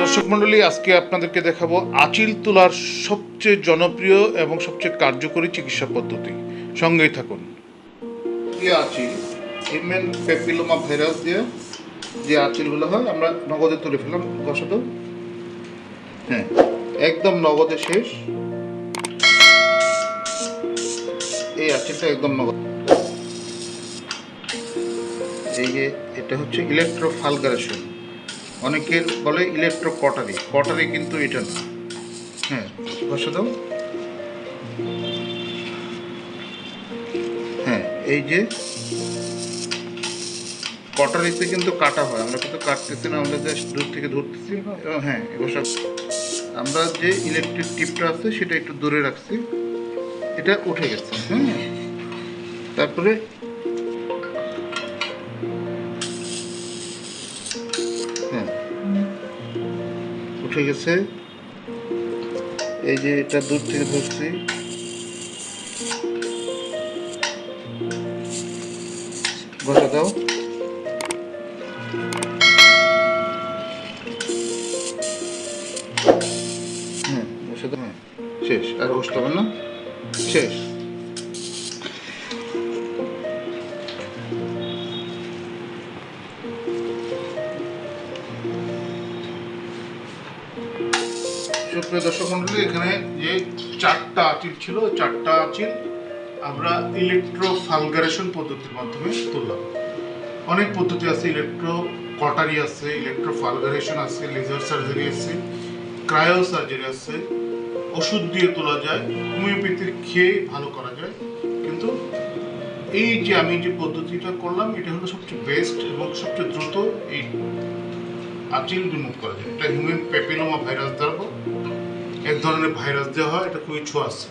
দর্শক মণ্ডলী, আজকে আপনাদেরকে দেখাবো আচিল তোলার সবচেয়ে জনপ্রিয় এবং সবচেয়ে কার্যকরী চিকিৎসা পদ্ধতি। সঙ্গেই থাকুন। কি আচিল? হিউম্যান পেপিলোমা ভাইরাস দিয়ে যে আচিলগুলো হয়, আমরা নগদে তুলে ফেলাম বসত। হ্যাঁ একদম নগদে শেষ। এই আচিলটা একদম নগদ। এই যে, এটা হচ্ছে ইলেকট্রো ফালগারেশন অনেকের বলে ইলেকট্রো কটারি কটারি কিন্তু এটা না। হ্যাঁ বসে দাও। হ্যাঁ এই যে কটারিতে কিন্তু কাটা হয়। আমরা কিন্তু কাটতেছি না, আমরা জাস্ট দূর থেকে ধরতেছি। হ্যাঁ এবার আমরা যে ইলেকট্রিক টিপটা আছে, সেটা একটু দূরে রাখছি। এটা উঠে গেছে। হ্যাঁ। তারপরে উঠে গেছে। এই যে এটা দূর থেকে ধরছি। বসে দাও। হ্যাঁ বসে দাও। হ্যাঁ শেষ, আর বসতে হবে না। শেষ। সুপ্রিয় দর্শক মন্ডলী, এখানে যে চারটা আচিল ছিল চারটা আচিল আমরা ইলেকট্রো ফালগারেশন পদ্ধতির মাধ্যমে তুললাম। অনেক পদ্ধতি আছে ইলেকট্রো কটারি আছে ইলেকট্রো ফালগারেশন আছে লেজার সার্জারি আছে ক্রায়ো সার্জারি আছে, ওষুধ দিয়ে তোলা যায় হোমিওপ্যাথির খেয়ে ভালো করা যায়। কিন্তু এই যে আমি যে পদ্ধতিটা করলাম, এটা হলো সবচেয়ে বেস্ট এবং সবচেয়ে দ্রুত এই আচিল রিমুভ করা যায়। এটা হিউম্যান পেপিলোমা ভাইরাস দ্বারা এক ধরনের ভাইরাস দেওয়া হয় এটা খুবই ছোঁয়াচ্ছে